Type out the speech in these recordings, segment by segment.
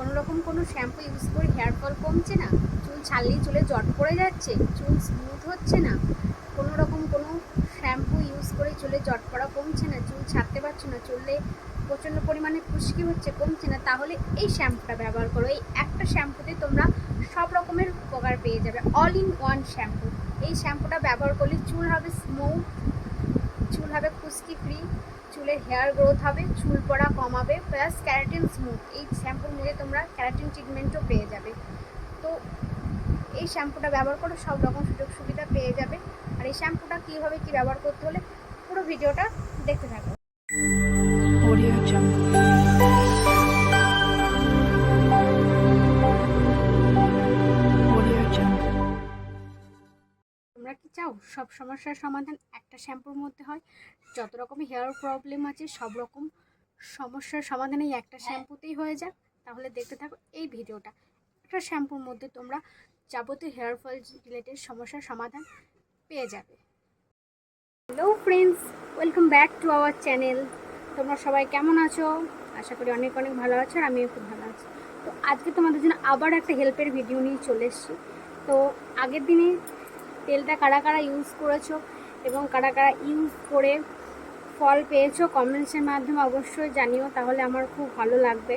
কোনো রকম কোনো শ্যাম্পু ইউজ করে হেয়ার ফল কমছে না? চুল ছাড়লেই চুলে জট পড়ে যাচ্ছে, চুল স্মুথ হচ্ছে না? কোনো রকম কোনো শ্যাম্পু ইউজ করে চুলে জট পড়া কমছে না? চুল ছাড়তে পারছ না? চুলে প্রচণ্ড পরিমাণে খুশকি হচ্ছে, কমছে না? তাহলে এই শ্যাম্পুটা ব্যবহার করো। এই একটা শ্যাম্পুতে তোমরা সব রকমের উপকার পেয়ে যাবে। অল ইন ওয়ান শ্যাম্পু এই শ্যাম্পুটা ব্যবহার করলে চুল হবে স্মুথ চুল হবে খুশকি ফ্রি চুলের হেয়ার গ্রোথ হবে, চুল পড়া কমাবে প্লাস ক্যারাটিন স্মুথ এই শ্যাম্পুর মধ্যে তোমরা ক্যারাটিন ট্রিটমেন্টও পেয়ে যাবে। তো এই শ্যাম্পুটা ব্যবহার করে, সব রকম সুযোগ সুবিধা পেয়ে যাবে। আর এই শ্যাম্পুটা কীভাবে কী ব্যবহার করতে হলে পুরো ভিডিওটা দেখতে থাকো। চাও সব সমস্যার সমাধান একটা শ্যাম্পুর মধ্যে হয়। যত রকমের হেয়ার প্রবলেম আছে, সব রকম সমস্যার সমাধান এই একটা শ্যাম্পুতেই হয়ে যাক। তাহলে দেখতে থাকো এই ভিডিওটা। একটা শ্যাম্পুর মধ্যে তোমরা যাবতীয় হেয়ার ফল রিলেটেড সমস্যার সমাধান পেয়ে যাবে। Hello friends welcome back to our channel তোমরা সবাই কেমন আছো? আশা করি অনেক অনেক ভালো আছো আর আমিও খুব ভালো আছি। তো আজকে তোমাদের জন্য আবার একটা হেল্পের ভিডিও নিয়ে চলে এসেছি। তো আগের দিনে তেলটা কারা কারা ইউজ করেছ এবং কারা কারা ইউজ করে ফল পেয়েছ কমেন্টসের মাধ্যমে অবশ্যই জানিও, তাহলে আমার খুব ভালো লাগবে।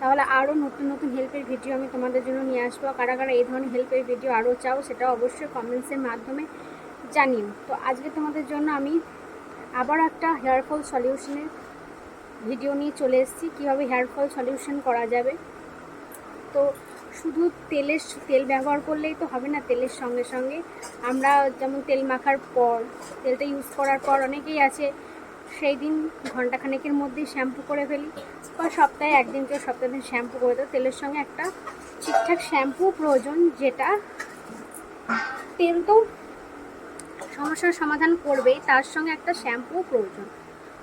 তাহলে আরও নতুন নতুন হেল্পের ভিডিও আমি তোমাদের জন্য নিয়ে আসব। কারা কারা এই ধরনের হেল্পের ভিডিও আরও চাও সেটা অবশ্যই কমেন্টসের মাধ্যমে জানিও। তো আজকে তোমাদের জন্য আমি আবার একটা হেয়ার ফল সলিউশনের ভিডিও নিয়ে চলে এসেছি। কীভাবে হেয়ার ফল সলিউশন করা যাবে? তো শুধু তেলের তেল ব্যবহার করলেই তো হবে না তেলের সঙ্গে সঙ্গে। আমরা যেমন তেল মাখার পর, তেলটা ইউজ করার পর অনেকেই আছে সেই দিন ঘন্টাখানেকের মধ্যেই শ্যাম্পু করে ফেলি বা সপ্তাহে একদিন কেউ সপ্তাহে দিন শ্যাম্পু করে দেয়। তেলের সঙ্গে একটা ঠিকঠাক শ্যাম্পু প্রয়োজন যেটা তেল তো সমস্যার সমাধান করবেই, তার সঙ্গে একটা শ্যাম্পু প্রয়োজন।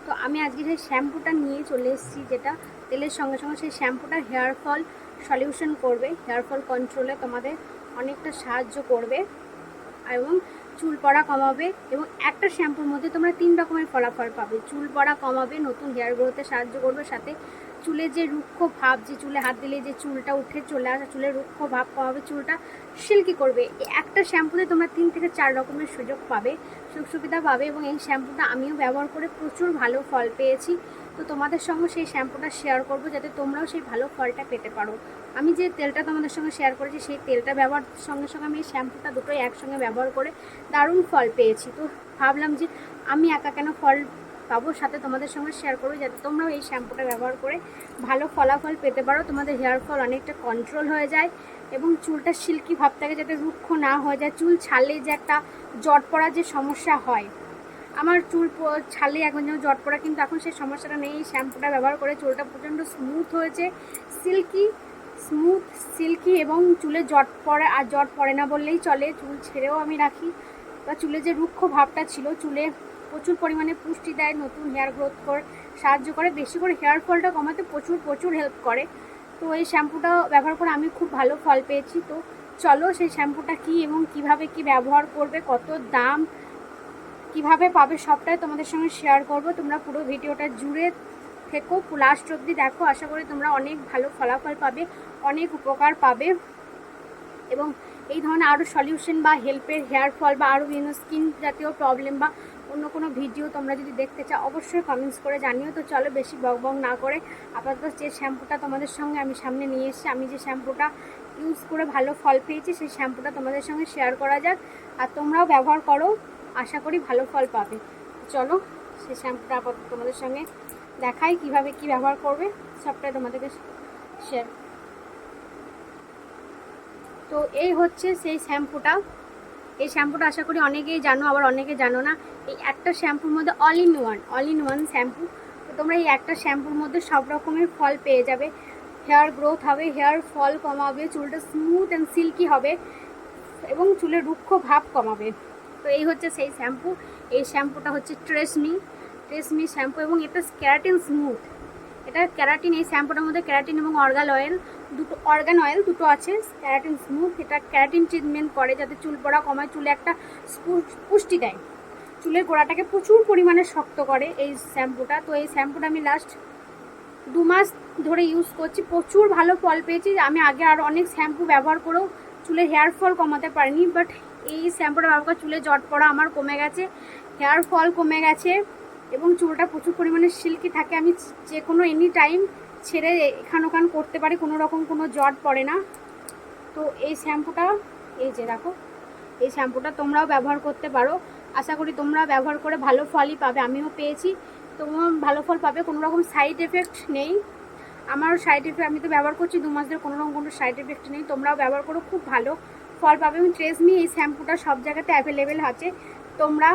তো আমি আজকে সেই শ্যাম্পুটা নিয়ে চলে এসেছি যেটা তেলের সঙ্গে সঙ্গে সেই শ্যাম্পুটা হেয়ার ফল সলিউশন করবে হেয়ার ফল কন্ট্রোলে তোমাদের অনেকটা সাহায্য করবে এবং চুল পড়া কমাবে এবং একটা শ্যাম্পুর মধ্যে তোমরা তিন রকমের ফলাফল পাবে। চুল পড়া কমাবে, নতুন হেয়ার গ্রোথে সাহায্য করবে, সাথে চুলের যে রুক্ষ ভাব, যে চুলে হাত দিলে যে চুলটা উঠে চলে আসে চুলের রুক্ষ ভাব কমাবে, চুলটা সিল্কি করবে। একটা শ্যাম্পুতে তোমরা তিন থেকে চার রকমের সুযোগ পাবে সুযোগ সুবিধা পাবে এবং এই শ্যাম্পুটা আমিও ব্যবহার করে প্রচুর ভালো ফল পেয়েছি। তো তোমাদের সঙ্গে সেই শ্যাম্পুটা শেয়ার করব যাতে তোমরাও সেই ভালো ফলটা পেতে পারো। আমি যে তেলটা তোমাদের সঙ্গে শেয়ার করেছি, সেই তেলটা ব্যবহার সঙ্গে সঙ্গে আমি এই শ্যাম্পুটা দুটোই একসঙ্গে ব্যবহার করে দারুণ ফল পেয়েছি। তো ভাবলাম যে আমি একা কেন ফল পাবো সাথে তোমাদের সঙ্গে শেয়ার করব যাতে তোমরাও এই শ্যাম্পুটা ব্যবহার করে ভালো ফলাফল পেতে পারো। তোমাদের হেয়ার ফল অনেকটা কন্ট্রোল হয়ে যায় এবং চুলটা সিল্কি ভাব থাকে যাতে রুক্ষ না হয়ে যায়। চুল ছাড়লে যে একটা জট পড়ার যে সমস্যা হয় আমার চুল ছাড়লে এখন যেমন জট পড়া, কিন্তু এখন সেই সমস্যাটা নেই। শ্যাম্পুটা ব্যবহার করে চুলটা প্রচণ্ড স্মুথ হয়েছে। সিল্কি স্মুথ সিল্কি এবং চুলে জট পড়ে, আর জট পড়ে না বললেই চলে। চুল ছেড়েও আমি রাখি। বা চুলে যে রুক্ষ ভাবটা ছিল, চুলে প্রচুর পরিমাণে পুষ্টি দেয়, নতুন হেয়ার গ্রোথ করে, সাহায্য করে। বেশি করে হেয়ার ফলটা কমাতে প্রচুর প্রচুর হেল্প করে। তো এই শ্যাম্পুটা ব্যবহার করে আমি খুব ভালো ফল পেয়েছি। তো চলো সেই শ্যাম্পুটা কি এবং কীভাবে কি ব্যবহার করবে, কত দাম কীভাবে পাবে সবটাই তোমাদের সঙ্গে শেয়ার করব। তোমরা পুরো ভিডিওটা জুড়ে থেকো লাস্ট অবধি দেখো। আশা করি তোমরা অনেক ভালো ফলাফল পাবে, অনেক উপকার পাবে। এবং এই ধরনের আরও সলিউশন বা হেল্পের হেয়ার ফল বা আরও বিভিন্ন স্কিন জাতীয় প্রবলেম বা অন্য কোনো ভিডিও তোমরা যদি দেখতে চাও, অবশ্যই কমেন্টস করে জানিও। তো চলো বেশি বক বক না করে। আপাতত যে শ্যাম্পুটা তোমাদের সঙ্গে আমি সামনে নিয়ে এসেছি, আমি যে শ্যাম্পুটা ইউজ করে ভালো ফল পেয়েছি, সেই শ্যাম্পুটা তোমাদের সঙ্গে শেয়ার করা যাক। আর তোমরাও ব্যবহার করো। আশা করি ভালো ফল পাবে। চলো সেই শ্যাম্পুটা আপাতত তোমাদের সঙ্গে দেখাই কীভাবে কি ব্যবহার করবে, সবটাই তোমাদেরকে শেয়ার তো এই হচ্ছে সেই শ্যাম্পুটা। এই শ্যাম্পুটা আশা করি অনেকেই জানো, আবার অনেকে জানো না। এই একটা শ্যাম্পুর মধ্যে all in one all in one shampoo. তো তোমরা এই একটা শ্যাম্পুর মধ্যে সব রকমের ফল পেয়ে যাবে। হেয়ার গ্রোথ হবে হেয়ার ফল কমাবে, চুলটা স্মুথ অ্যান্ড সিল্কি হবে এবং চুলের রুক্ষ ভাব কমাবে। তো এই হচ্ছে সেই শ্যাম্পু। এই শ্যাম্পুটা হচ্ছে ট্রেসমি ট্রেসমি শ্যাম্পু এবং এটা ক্যারাটিন স্মুথ এটা ক্যারাটিন এই শ্যাম্পুটার মধ্যে ক্যারাটিন এবং অর্গান অয়েল দুটো অর্গান অয়েল দুটো আছে ক্যারাটিন স্মুথ এটা ক্যারাটিন ট্রিটমেন্ট করে যাতে চুল পড়া কমায়, চুলে একটা পুষ্টি দেয়। চুলের গোড়াটাকে প্রচুর পরিমাণে শক্ত করে এই শ্যাম্পুটা। তো এই শ্যাম্পুটা আমি লাস্ট দু মাস ধরে ইউজ করছি। প্রচুর ভালো ফল পেয়েছি। আমি আগে আর অনেক শ্যাম্পু ব্যবহার করেও চুলের হেয়ার ফল কমাতে পারিনি বাট এই শ্যাম্পুটা ব্যবহার করে চুলে জট পড়া আমার কমে গেছে, হেয়ার ফল কমে গেছে এবং চুলটা প্রচুর পরিমাণে সিল্কি থাকে। আমি যে কোনো এনি টাইম ছেড়ে এখান ওখান করতে পারি, কোনো রকম কোনো জট পড়ে না। তো এই শ্যাম্পুটা, এই যে দেখো, এই শ্যাম্পুটা তোমরাও ব্যবহার করতে পারো। আশা করি তোমরা ব্যবহার করে ভালো ফলই পাবে, আমিও পেয়েছি। তোমরা ভালো ফল পাবে, কোনো রকম সাইড এফেক্ট নেই। আমার সাইড এফেক্ট আমি তো ব্যবহার করছি দু মাস ধরে, কোনো রকম কোনো সাইড এফেক্ট নেই। তোমরাও ব্যবহার করো, খুব ভালো। ফল পাবে এবং ট্রেসমি এই শ্যাম্পুটা সব জায়গাতে অ্যাভেলেবেল আছে। তোমরা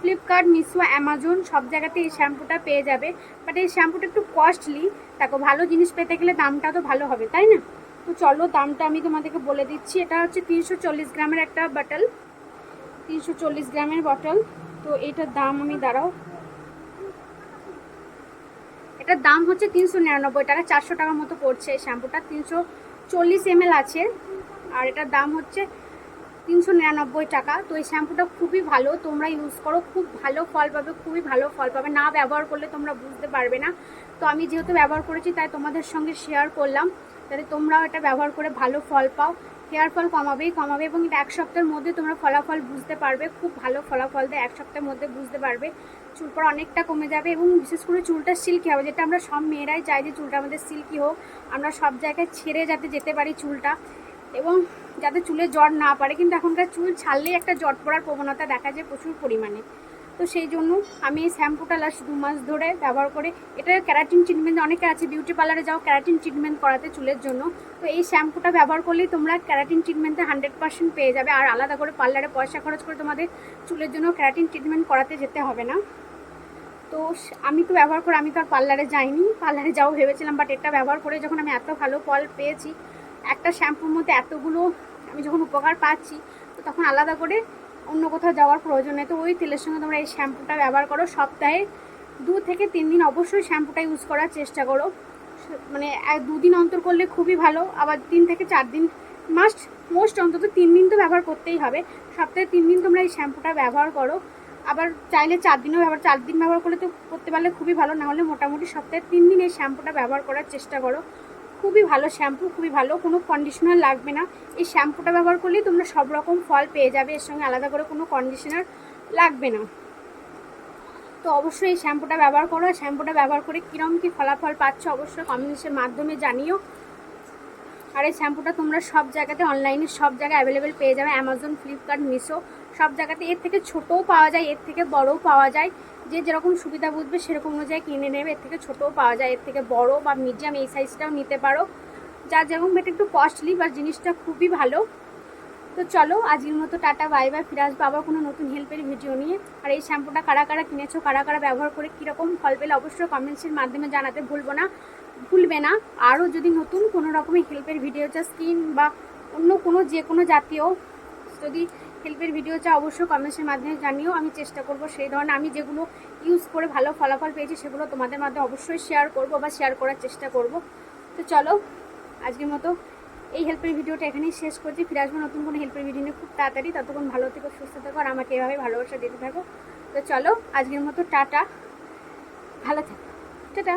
ফ্লিপকার্ট মিশো অ্যামাজন সব জায়গাতে এই শ্যাম্পুটা পেয়ে যাবে। বাট এই শ্যাম্পুটা একটু কস্টলি দেখো ভালো জিনিস পেতে গেলে দামটা তো ভালো হবে, তাই না? তো চলো দামটা আমি তোমাদেরকে বলে দিচ্ছি। এটা হচ্ছে তিনশো চল্লিশ গ্রামের একটা বটল তিনশো চল্লিশ গ্রামের বটল তো এটার দাম আমি দাঁড়াও। এটার দাম হচ্ছে তিনশো নিরানব্বই টাকা, চারশো টাকার মতো পড়ছে এই শ্যাম্পুটা। তিনশো চল্লিশ এমএল আছে। আর এটার দাম হচ্ছে তিনশো নিরানব্বই টাকা। তো এই শ্যাম্পুটা খুবই ভালো, তোমরা ইউজ করো, খুব ভালো ফল পাবে, খুবই ভালো ফল পাবে। না ব্যবহার করলে তোমরা বুঝতে পারবে না। তো আমি যেহেতু ব্যবহার করেছি, তাই তোমাদের সঙ্গে শেয়ার করলাম, যাতে তোমরাও এটা ব্যবহার করে ভালো ফল পাও। হেয়ার ফল কমাবেই কমাবে এবং এটা এক সপ্তাহের মধ্যে তোমরা ফলাফল বুঝতে পারবে। খুব ভালো ফলাফল দেয় এক সপ্তাহের মধ্যে বুঝতে পারবে। চুল পড়া অনেকটা কমে যাবে এবং বিশেষ করে চুলটা সিল্কি হবে, যেটা আমরা সব মেয়েরাই চাই যে চুলটা আমাদের সিল্কি হোক। আমরা সব জায়গায় ছেড়ে যাতে যেতে পারি চুলটা। এবং যাতে চুলে জট না পারে, কিন্তু এখনকার চুল ছাড়লেই একটা জট পড়ার প্রবণতা দেখা যায় প্রচুর পরিমাণে। তো সেই জন্য আমি এই শ্যাম্পুটা লাস্ট দু মাস ধরে ব্যবহার করে, এটা ক্যারাটিন ট্রিটমেন্ট অনেকে আছে বিউটি পার্লারে যাও ক্যারাটিন ট্রিটমেন্ট করাতে চুলের জন্য। তো এই শ্যাম্পুটা ব্যবহার করলেই তোমরা ক্যারাটিন ট্রিটমেন্টে হান্ড্রেড পার্সেন্ট পেয়ে যাবে, আর আলাদা করে পার্লারে পয়সা খরচ করে তোমাদের চুলের জন্য ক্যারাটিন ট্রিটমেন্ট করাতে যেতে হবে না। তো আমি তো ব্যবহার করে, আমি তো আর পার্লারে যাইনি। পার্লারে যাও ভেবেছিলাম বাট এটা ব্যবহার করে যখন আমি এত ভালো ফল পেয়েছি একটা শ্যাম্পুর মধ্যে এতগুলো আমি যখন উপকার পাচ্ছি, তো তখন আলাদা করে অন্য কোথাও যাওয়ার প্রয়োজন নেই। তো ওই তেলের সঙ্গে তোমরা এই শ্যাম্পুটা ব্যবহার করো। সপ্তাহে দু থেকে তিন দিন অবশ্যই শ্যাম্পুটা ইউজ করার চেষ্টা করো। মানে দুদিন অন্তর করলে খুবই ভালো। আবার তিন থেকে চার দিন মাস্ট মোস্ট অন্তত তিন দিন তো ব্যবহার করতেই হবে। সপ্তাহে তিন দিন তোমরা এই শ্যাম্পুটা ব্যবহার করো। আবার চাইলে চার দিনও ব্যবহার, চার দিন ব্যবহার করলে তো করতে পারলে খুবই ভালো। না হলে মোটামুটি সপ্তাহে তিন দিন এই শ্যাম্পুটা ব্যবহার করার চেষ্টা করো। খুবই ভালো শ্যাম্পু খুবই ভালো। কোনো কন্ডিশনার লাগবে না। এই শ্যাম্পুটা ব্যবহার করলেই তোমরা সব রকম ফল পেয়ে যাবে। এর সঙ্গে আলাদা করে কোনো কন্ডিশনার লাগবে না। তো অবশ্যই এই শ্যাম্পুটা ব্যবহার করো। শ্যাম্পুটা ব্যবহার করে কীরকম কী ফলাফল পাচ্ছ অবশ্যই কমেন্টসের মাধ্যমে জানিও। আর এই শ্যাম্পুটা তোমরা সব জায়গাতে অনলাইনে সব জায়গায় অ্যাভেলেবেল পেয়ে যাবে। অ্যামাজন ফ্লিপকার্ট মিশো সব জায়গাতে এর থেকে ছোটও পাওয়া যায়, এর থেকে বড়ও পাওয়া যায়। যে যেরকম সুবিধা বুঝবে সেরকম অনুযায়ী কিনে নেবে, এর থেকে ছোটও পাওয়া যায়, এর থেকে বড় বা মিডিয়াম এই সাইজটাও নিতে পারো। যা যেরকম এটা একটু কস্টলি বা জিনিসটা খুবই ভালো। তো চলো, আজকের মতো টাটা বাই বাই ফিরে আসব আবার কোনো নতুন হেল্পের ভিডিও নিয়ে। আর এই শ্যাম্পুটা কারা কারা কিনেছো, কারা কারা ব্যবহার করে, কীরকম ফল পেলে অবশ্যই কমেন্টসের মাধ্যমে জানাতে ভুলবো না। ভুলবে না। আরও যদি নতুন কোনো রকমের হেল্পের ভিডিও চাও স্কিন বা অন্য কোনো যে কোনো জাতীয় যদি হেল্পের ভিডিও চাও অবশ্যই কমেন্টসের মাধ্যমে জানিও। আমি চেষ্টা করব সেই ধরনের আমি যেগুলো ইউজ করে ভালো ফলাফল পেয়েছি সেগুলো তোমাদের মাধ্যমে অবশ্যই শেয়ার করব বা শেয়ার করার চেষ্টা করব। তো চলো, আজকের মতো এই হেল্পের ভিডিওটা এখানেই শেষ করছি। ফিরে আসব নতুন কোনো হেল্পের ভিডিও নিয়ে খুব তাড়াতাড়ি। ততক্ষণ ভালো থেকো, সুস্থ থেকো, আর আমাকে এভাবে ভালোবাসা দিতে থাকো। তো চলো, আজকের মতো টাটা। ভালো থাকো। টাটা।